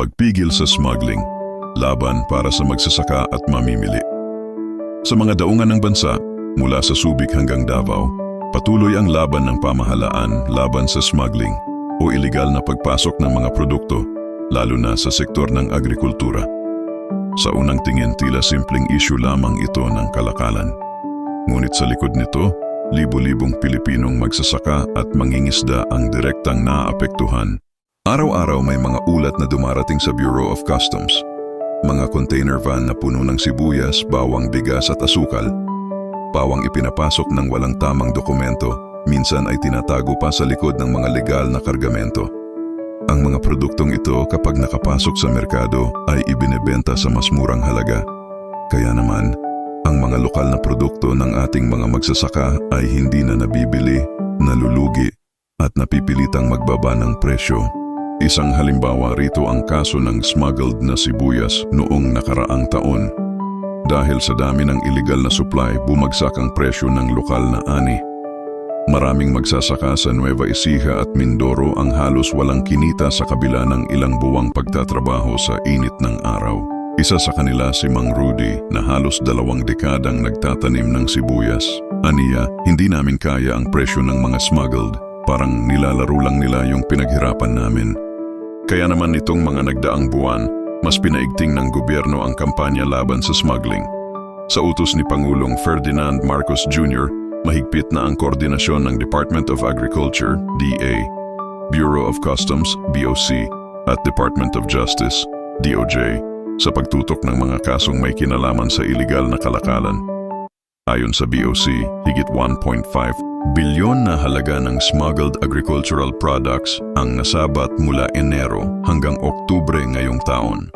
Pagpigil sa smuggling, laban para sa magsasaka at mamimili. Sa mga daungan ng bansa, mula sa Subic hanggang Davao, patuloy ang laban ng pamahalaan laban sa smuggling o iligal na pagpasok ng mga produkto, lalo na sa sektor ng agrikultura. Sa unang tingin tila simpleng issue lamang ito ng kalakalan. Ngunit sa likod nito, libo-libong Pilipinong magsasaka at mangingisda ang direktang naapektuhan. Araw-araw may mga ulat na dumarating sa Bureau of Customs. Mga container van na puno ng sibuyas, bawang bigas at asukal. Pawang ipinapasok ng walang tamang dokumento, minsan ay tinatago pa sa likod ng mga legal na kargamento. Ang mga produktong ito kapag nakapasok sa merkado ay ibinebenta sa mas murang halaga. Kaya naman, ang mga lokal na produkto ng ating mga magsasaka ay hindi na nabibili, nalulugi at napipilitang magbaba ng presyo. Isang halimbawa rito ang kaso ng smuggled na sibuyas noong nakaraang taon. Dahil sa dami ng illegal na supply, bumagsak ang presyo ng lokal na ani. Maraming magsasaka sa Nueva Ecija at Mindoro ang halos walang kinita sa kabila ng ilang buwang pagtatrabaho sa init ng araw. Isa sa kanila si Mang Rudy na halos dalawang dekadang nagtatanim ng sibuyas. Aniya, hindi namin kaya ang presyo ng mga smuggled. Parang nilalaro lang nila yung pinaghirapan namin. Kaya naman nitong mga nagdaang buwan, mas pinaigting ng gobyerno ang kampanya laban sa smuggling. Sa utos ni Pangulong Ferdinand Marcos Jr., mahigpit na ang koordinasyon ng Department of Agriculture, DA, Bureau of Customs, BOC, at Department of Justice, DOJ, sa pagtutok ng mga kasong may kinalaman sa iligal na kalakalan. Ayon sa BOC, higit 1.5 bilyon na halaga ng smuggled agricultural products ang nasabat mula Enero hanggang Oktubre ngayong taon.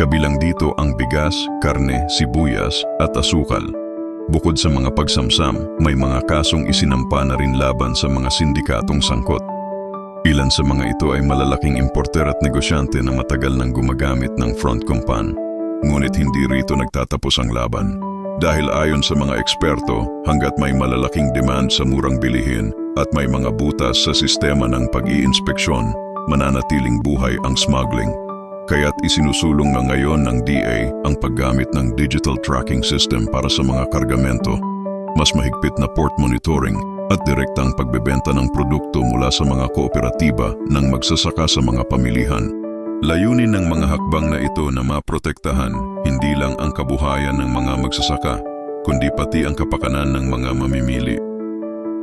Kabilang dito ang bigas, karne, sibuyas at asukal. Bukod sa mga pagsamsam, may mga kasong isinampa na rin laban sa mga sindikatong sangkot. Ilan sa mga ito ay malalaking importer at negosyante na matagal nang gumagamit ng front compan. Ngunit hindi rito nagtatapos ang laban. Dahil ayon sa mga eksperto, hanggat may malalaking demand sa murang bilihin at may mga butas sa sistema ng pag-iinspeksyon, mananatiling buhay ang smuggling. Kaya't isinusulong na ngayon ng DA ang paggamit ng digital tracking system para sa mga kargamento, mas mahigpit na port monitoring at direktang pagbebenta ng produkto mula sa mga kooperatiba ng magsasaka sa mga pamilihan. Layunin ng mga hakbang na ito na maprotektahan hindi lang ang kabuhayan ng mga magsasaka, kundi pati ang kapakanan ng mga mamimili.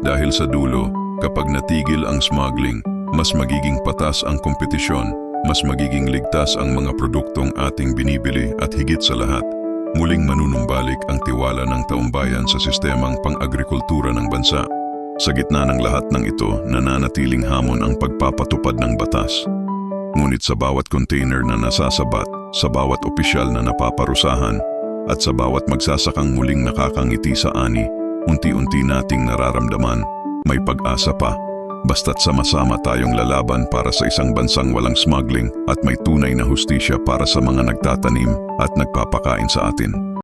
Dahil sa dulo, kapag natigil ang smuggling, mas magiging patas ang kompetisyon, mas magiging ligtas ang mga produktong ating binibili at higit sa lahat, muling manunumbalik ang tiwala ng taumbayan sa sistemang pang-agrikultura ng bansa. Sa gitna ng lahat ng ito, nananatiling hamon ang pagpapatupad ng batas. Ngunit sa bawat container na nasasabat, sa bawat opisyal na napaparusahan, at sa bawat magsasakang muling nakakangiti sa ani, unti-unti nating nararamdaman, may pag-asa pa. Basta't sama-sama tayong lalaban para sa isang bansang walang smuggling at may tunay na hustisya para sa mga nagtatanim at nagpapakain sa atin.